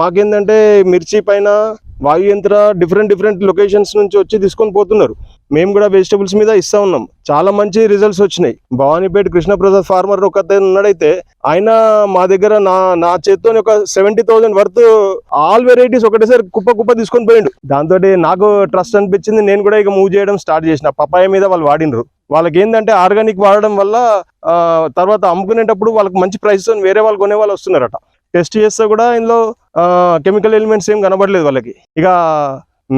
మాకేందంటే మిర్చి పైన వాయు యంత్ర డిఫరెంట్ డిఫరెంట్ లొకేషన్స్ నుంచి వచ్చి తీసుకొని పోతున్నారు. మేము కూడా వెజిటబుల్స్ మీద ఇస్తా ఉన్నాం. చాలా మంచి రిజల్ట్స్ వచ్చినాయి. భవానీపేట కృష్ణప్రసాద్ ఫార్మర్ ఒక ఉన్నాడైతే ఆయన మా దగ్గర నా నా చేతితో ఒక seventy thousand worth all varieties ఒకటేసారి కుప్ప కుప్ప తీసుకొని పోయిండు. దాంతో నాకు ట్రస్ట్ అనిపించింది. నేను కూడా ఇక మూవ్ చేయడం స్టార్ట్ చేసిన. పపాయ మీద వాళ్ళు వాడినరు. వాళ్ళకి ఏంటంటే ఆర్గానిక్ వాడడం వల్ల తర్వాత అమ్ముకునేటప్పుడు వాళ్ళకి మంచి ప్రైస్ వేరే వాళ్ళు కొనే వాళ్ళు వస్తున్నారట. టెస్ట్ చేస్తే కూడా ఇందులో కెమికల్ ఎలిమెంట్స్ ఏం కనబడలేదు వాళ్ళకి. ఇక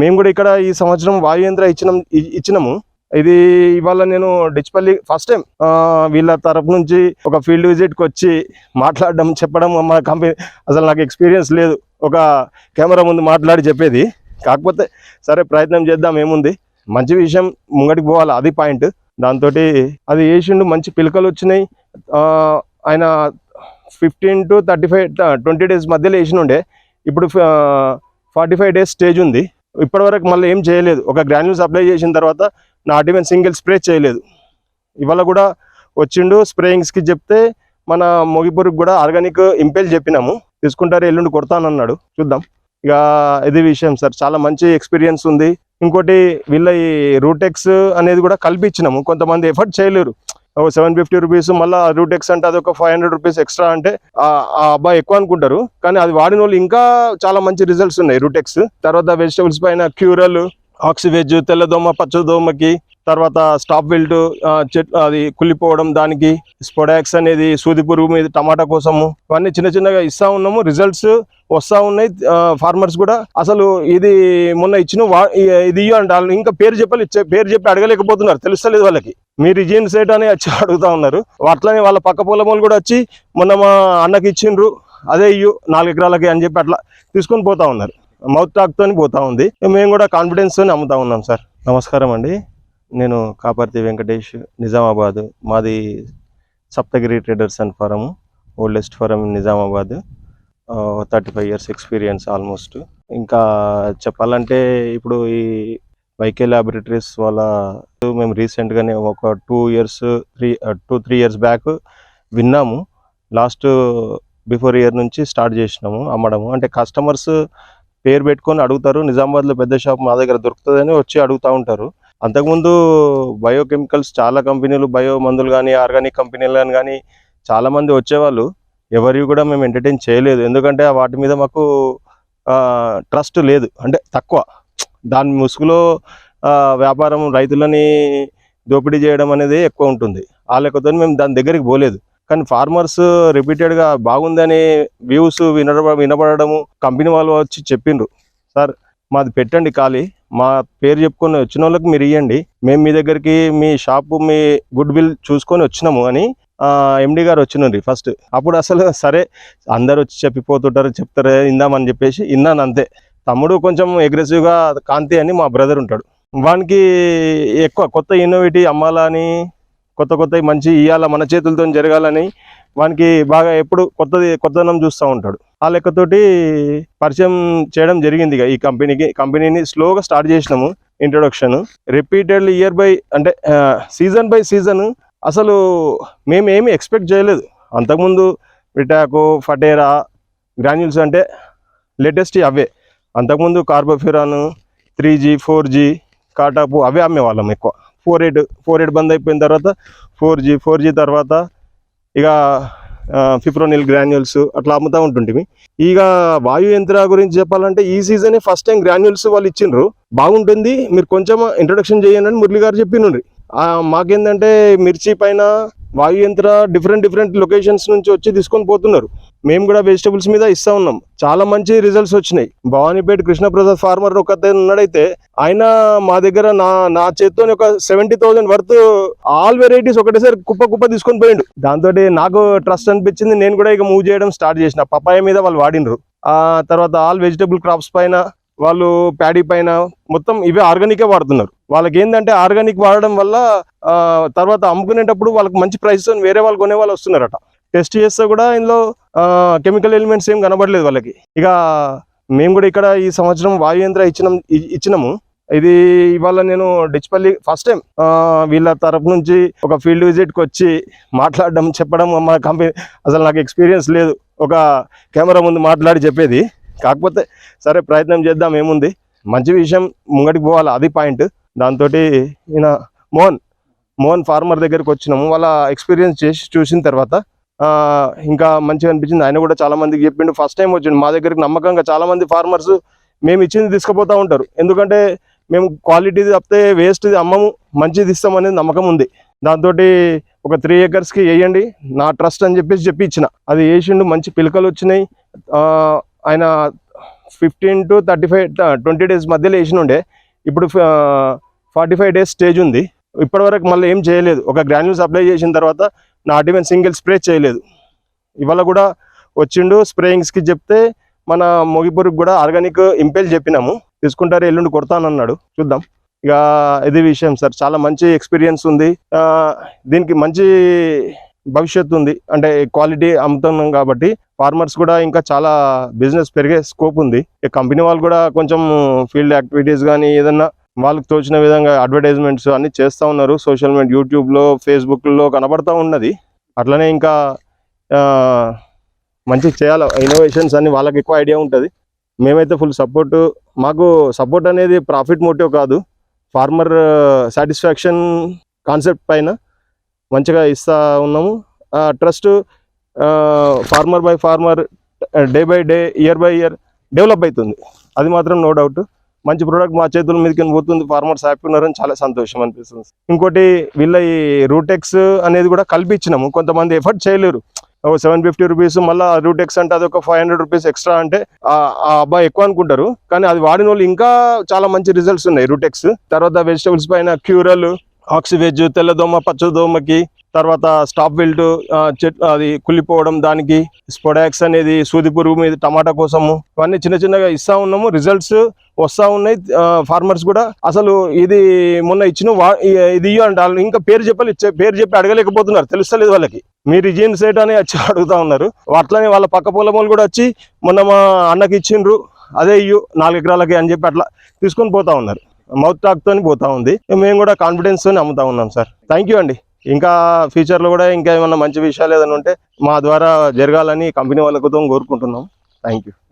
మేము కూడా ఇక్కడ ఈ సంవత్సరం వాయుయంత్ర ఇచ్చినాం ఇచ్చినాము. ఇది ఇవాళ నేను డిచ్పల్లి ఫస్ట్ టైం వీళ్ళ తరపు నుంచి ఒక ఫీల్డ్ విజిట్కి వచ్చి మాట్లాడడం చెప్పడం మా కంపెనీ అసలు నాకు ఎక్స్పీరియన్స్ లేదు. ఒక కెమెరా ముందు మాట్లాడి చెప్పేది. కాకపోతే సరే ప్రయత్నం చేద్దాం ఏముంది. మంచి విషయం ముంగడికి పోవాలి అది పాయింట్. దాంతో అది వేసిండు మంచి పిలకలు వచ్చినాయి. ఆయన fifteen to thirty five twenty days మధ్యలో వేసినుండే ఇప్పుడు ఫార్టీ ఫైవ్ డేస్ స్టేజ్ ఉంది. ఇప్పటివరకు మళ్ళీ ఏం చేయలేదు. ఒక గ్రాన్యూల్స్ అప్లై చేసిన తర్వాత నాటివెన్ సింగిల్ స్ప్రే చేయలేదు. ఇవాళ కూడా వచ్చిండు స్ప్రేయింగ్స్కి చెప్తే మన మొగిపూర్కి కూడా ఆర్గానిక్ ఇంపేల్ చెప్పినాము. తీసుకుంటారు ఎల్లుండి కొడతానన్నాడు. చూద్దాం. ఇక ఇది విషయం సార్. చాలా మంచి ఎక్స్పీరియన్స్ ఉంది. ఇంకోటి వీళ్ళ ఈ రూటెక్స్ అనేది కూడా కల్పించినాము. కొంతమంది ఎఫర్ట్ చేయలేరు. ఒక సెవెన్ ఫిఫ్టీ రూపీస్ మళ్ళీ రూటెక్స్ అంటే అది ఒక ఫైవ్ హండ్రెడ్ రూపీస్ ఎక్స్ట్రా అంటే ఆ అబ్బాయి ఎక్కువ అనుకుంటారు. కానీ అది వాడిన వాళ్ళు ఇంకా చాలా మంచి రిజల్ట్స్ ఉన్నాయి రూటెక్స్ తర్వాత వెజిటబుల్స్ పైన క్యూరల్ ఆక్సివెజ్ తెల్లదోమ పచ్చదోమకి తర్వాత స్టాప్ విల్ట్ చెట్ అది కుళ్ళిపోవడం దానికి స్పొడాక్స్ అనేది సూది పురుగు మీద టమాటా కోసము ఇవన్నీ చిన్న చిన్నగా ఇస్తా ఉన్నాము. రిజల్ట్స్ వస్తూ ఉన్నాయి. ఫార్మర్స్ కూడా అసలు ఇది మొన్న ఇచ్చిన వా- ఇది ఇవ్వండి అంటే వాళ్ళు ఇంకా పేరు చెప్పాలి ఇచ్చే- పేరు చెప్పి అడగలేకపోతున్నారు. తెలుస్తలేదు వాళ్ళకి. మీరు ఇజీన్ సేట్ అని వచ్చి అడుగుతా ఉన్నారు. అట్లనే వాళ్ళ పక్క పొలం కూడా వచ్చి మొన్న మా అన్నకి ఇచ్చిండ్రు అదే ఇయ్యు నాలుగు ఎకరాలకి అని చెప్పి అట్లా తీసుకొని పోతా ఉన్నారు. మౌత్ టాక్తో పోతా ఉంది. మేము కూడా కాన్ఫిడెన్స్తో అమ్ముతా ఉన్నాం సార్. నమస్కారం అండి. నేను కాపర్తి వెంకటేష్ నిజామాబాద్ మాది Saptagiri traders and firm oldest firm Nizamabad. Thirty five years experience almost ఇంకా చెప్పాలంటే ఇప్పుడు ఈ వైకే ల్యాబొరేటరీస్ వాళ్ళ మేము రీసెంట్గానే ఒక two years three two three years back విన్నాము. లాస్ట్ బిఫోర్ ఇయర్ నుంచి స్టార్ట్ చేసినాము అమ్మడము. అంటే కస్టమర్స్ పేరు పెట్టుకొని అడుగుతారు నిజామాబాద్లో పెద్ద షాప్ మా దగ్గర దొరుకుతుందని వచ్చి అడుగుతూ ఉంటారు. అంతకుముందు బయోకెమికల్స్ చాలా కంపెనీలు బయో మందులు కానీ ఆర్గానిక్ కంపెనీలు కానీ కానీ చాలామంది వచ్చేవాళ్ళు. ఎవరివి కూడా మేము ఎంటర్టైన్ చేయలేదు. ఎందుకంటే వాటి మీద మాకు ట్రస్ట్ లేదు. అంటే తక్కువ. దాని ముసుగులో వ్యాపారం రైతులని దోపిడీ చేయడం అనేది ఎక్కువ ఉంటుంది. ఆ లెక్కతో మేము దాని దగ్గరికి పోలేదు. కానీ ఫార్మర్స్ రిపీటెడ్గా బాగుందని వ్యూస్ వినడ వినబడము కంపెనీ వాళ్ళు వచ్చి చెప్పిండ్రు సార్ మాది పెట్టండి ఖాళీ. మా పేరు చెప్పుకొని వచ్చిన వాళ్ళకి మీరు ఇవ్వండి మేము మీ దగ్గరికి మీ షాపు మీ గుడ్ విల్ చూసుకొని వచ్చినాము అని ఎండి గారు వచ్చినండి ఫస్ట్. అప్పుడు అసలు సరే అందరు వచ్చి చెప్పిపోతుంటారు చెప్తారు ఇందామని చెప్పేసి ఇన్నాను అంతే. తమ్ముడు కొంచెం అగ్రెసివ్గా కాంతి అని మా బ్రదర్ ఉంటాడు. వానికి ఎక్కువ కొత్త ఇన్నోవేటివ్ అమ్మాలని కొత్త కొత్త మంచి ఇయ్యాల మన చేతులతో జరగాలని వానికి బాగా ఎప్పుడు కొత్తది కొత్తదనం చూస్తూ ఉంటాడు. ఆ లెక్కతోటి పరిచయం చేయడం జరిగింది ఇక ఈ కంపెనీకి. కంపెనీని స్లోగా స్టార్ట్ చేసినాము ఇంట్రొడక్షన్ రిపీటెడ్లీ ఇయర్ బై అంటే సీజన్ బై సీజన్ అసలు మేము ఏమి ఎక్స్పెక్ట్ చేయలేదు. అంతకుముందు విటాకో ఫటేరా గ్రాన్యూల్స్ అంటే లేటెస్ట్ అవే. అంతకుముందు carbofuran three G four G కాటాపు అవే అమ్మేవాళ్ళం ఎక్కువ. ఫోర్ ఎయిట్ ఫోర్ ఎయిట్ బంద్ అయిపోయిన తర్వాత ఫోర్ జీ ఫోర్ జీ తర్వాత ఇక ఫిప్రోనిల్ గ్రాన్యూల్స్ అట్లా అమ్ముతూ ఉంటుంటివి ఇక వాయు యంత్ర గురించి చెప్పాలంటే ఈ సీజనే ఫస్ట్ టైం గ్రాన్యూల్స్ వాళ్ళు ఇచ్చిండ్రు. బాగుంటుంది మీరు కొంచెం ఇంట్రొడక్షన్ చేయండి అని మురళి గారు చెప్పినుండ్రి. మాకేందంటే మిర్చి పైన వాయు యంత్ర డిఫరెంట్ డిఫరెంట్ లొకేషన్స్ నుంచి వచ్చి తీసుకొని పోతున్నారు. మేము కూడా వెజిటబుల్స్ మీద ఇస్తా ఉన్నాం. చాలా మంచి రిజల్ట్స్ వచ్చినాయి. భవానీపేట కృష్ణప్రసాద్ ఫార్మర్ ఒక ఉన్నాడైతే ఆయన మా దగ్గర నా నా చేతితో ఒక seventy thousand worth all varieties ఒకటేసారి కుప్ప కుప్ప తీసుకొని పోయిండు. దాంతో నాకు ట్రస్ట్ అనిపించింది. నేను కూడా ఇక మూవ్ చేయడం స్టార్ట్ చేసిన. పపాయ మీద వాళ్ళు వాడినరు. ఆ తర్వాత ఆల్ వెజిటబుల్ క్రాప్స్ పైన వాళ్ళు ప్యాడీ పైన మొత్తం ఇవే ఆర్గానికే వాడుతున్నారు. వాళ్ళకి ఏంటంటే ఆర్గానిక్ వాడడం వల్ల తర్వాత అమ్ముకునేటప్పుడు వాళ్ళకి మంచి ప్రైస్ వేరే వాళ్ళు కొనే వాళ్ళు వస్తున్నారట. టెస్ట్ చేస్తే కూడా ఇందులో కెమికల్ ఎలిమెంట్స్ ఏం కనబడలేదు వాళ్ళకి. ఇక మేము కూడా ఇక్కడ ఈ సంవత్సరం వాయు యంత్ర ఇచ్చినాం ఇచ్చినాము. ఇది ఇవాళ నేను డిచ్పల్లి ఫస్ట్ టైం వీళ్ళ తరపు నుంచి ఒక ఫీల్డ్ విజిట్కి వచ్చి మాట్లాడడం చెప్పడం మా కంపెనీ అసలు నాకు ఎక్స్పీరియన్స్ లేదు. ఒక కెమెరా ముందు మాట్లాడి చెప్పేది. కాకపోతే సరే ప్రయత్నం చేద్దాం ఏముంది. మంచి విషయం ముంగడికి పోవాలి అది పాయింట్ దాంతో ఈయన మోహన్ మోహన్ ఫార్మర్ దగ్గరికి వచ్చినాము. వాళ్ళ ఎక్స్పీరియన్స్ చేసి చూసిన తర్వాత ఇంకా మంచిగా అనిపించింది. ఆయన కూడా చాలా మందికి చెప్పిండు. ఫస్ట్ టైం వచ్చిండు. మా దగ్గరికి నమ్మకంగా చాలా మంది ఫార్మర్స్ మేము ఇచ్చింది తీసుకుపోతూ ఉంటారు. ఎందుకంటే మేము క్వాలిటీది తప్పితే వేస్ట్ది అమ్మము మంచిది ఇస్తాం అనేది నమ్మకం ఉంది. దాంతో ఒక త్రీ ఏకర్స్కి వేయండి. నా ట్రస్ట్ అని చెప్పేసి చెప్పి ఇచ్చిన. అది వేసిండు. మంచి పిలకలు వచ్చినాయి. ఆయన fifteen to thirty five twenty days మధ్యలో వేసినుండే ఇప్పుడు ఫార్టీ ఫైవ్ డేస్ స్టేజ్ ఉంది. ఇప్పటివరకు మళ్ళీ ఏం చేయలేదు. ఒక గ్రాన్యూల్స్ అప్లై చేసిన తర్వాత నాట్ ఈవెన్ సింగిల్ స్ప్రే చేయలేదు. ఇవాళ కూడా వచ్చిండు స్ప్రేయింగ్స్కి చెప్తే మన మొగిపూర్కి కూడా ఆర్గానిక్ ఇంపేల్ చెప్పినాము. తీసుకుంటారు ఎల్లుండి కొడతానన్నాడు. చూద్దాం. ఇక ఇది విషయం సార్. చాలా మంచి ఎక్స్పీరియన్స్ ఉంది. దీనికి మంచి భవిష్యత్తు ఉంది. అంటే క్వాలిటీ అమ్ముతున్నాం కాబట్టి ఫార్మర్స్ కూడా ఇంకా చాలా బిజినెస్ పెరిగే స్కోప్ ఉంది. ఈ కంపెనీ వాళ్ళు కూడా కొంచెం ఫీల్డ్ యాక్టివిటీస్ కానీ ఏదన్నా వాళ్ళకి తోచిన విధంగా అడ్వర్టైజ్మెంట్స్ అన్ని చేస్తూ ఉన్నారు. సోషల్ మీడియా యూట్యూబ్లో ఫేస్బుక్లో కనబడతా ఉన్నది. అట్లనే ఇంకా మంచి చేయాలి ఇన్నోవేషన్స్ అన్ని వాళ్ళకి ఎక్కువ ఐడియా ఉంటుంది. మేమైతే ఫుల్ సపోర్ట్ మాకు సపోర్ట్ అనేది ప్రాఫిట్ మోటివ్ కాదు. ఫార్మర్ సాటిస్ఫాక్షన్ కాన్సెప్ట్ పైన మంచిగా ఇస్తా ఉన్నాము. Trust farmer by farmer day by day year by year develop అవుతుంది అది మాత్రం నో డౌట్ మంచి ప్రోడక్ట్ మా చేతుల మీదకి పోతుంది. ఫార్మర్స్ హ్యాపీ ఉన్నారని చాలా సంతోషం అనిపిస్తుంది. ఇంకోటి వీళ్ళ ఈ రూటెక్స్ అనేది కూడా కల్పించినాము. కొంతమంది ఎఫర్ట్ చేయలేరు. ఓ సెవెన్ ఫిఫ్టీ రూపీస్ మళ్ళీ రూటెక్స్ అంటే అది ఒక ఫైవ్ హండ్రెడ్ రూపీస్ ఎక్స్ట్రా అంటే ఆ ఆ అబ్బాయి ఎక్కువ అనుకుంటారు. కానీ అది వాడిన వాళ్ళు ఇంకా చాలా మంచి రిజల్ట్స్ ఉన్నాయి రూటెక్స్ తర్వాత వెజిటబుల్స్ పైన క్యూరల్ ఆక్సివేజ్ తెల్లదోమ పచ్చదోమకి తర్వాత స్టాప్ విల్ట్ చెట్ అది కుళ్ళిపోవడం దానికి స్పొడాక్స్ అనేది సూది పురుగు మీద టమాటా కోసము ఇవన్నీ చిన్న చిన్నగా ఇస్తా ఉన్నాము. రిజల్ట్స్ వస్తూ ఉన్నాయి. ఫార్మర్స్ కూడా అసలు ఇది మొన్న ఇచ్చిన ఇది ఇయ్య అంటే. ఇంకా పేరు చెప్పాలి పేరు చెప్పి అడగలేకపోతున్నారు. తెలుస్తలేదు వాళ్ళకి. మీరు ఇజీన్ సైట్ అని వచ్చి అడుగుతా ఉన్నారు. అట్లనే వాళ్ళ పక్క పొలం కూడా వచ్చి మొన్న మా అన్నకి ఇచ్చిండ్రు. అదే ఇయ్యు నాలుగు ఎకరాలకి అని చెప్పి అట్లా తీసుకొని పోతా ఉన్నారు. మౌత్ టాక్ తోని పోతా ఉంది. మేము కూడా కాన్ఫిడెన్స్ తోని అమ్ముతా ఉన్నాం సార్. థ్యాంక్ యూ అండి. ఇంకా ఫ్యూచర్లో కూడా ఇంకా ఏమన్నా మంచి విషయాలు ఏదైనా ఉంటే మా ద్వారా జరగాలని కంపెనీ వాళ్ళతో కోరుకుంటున్నాం. Thank you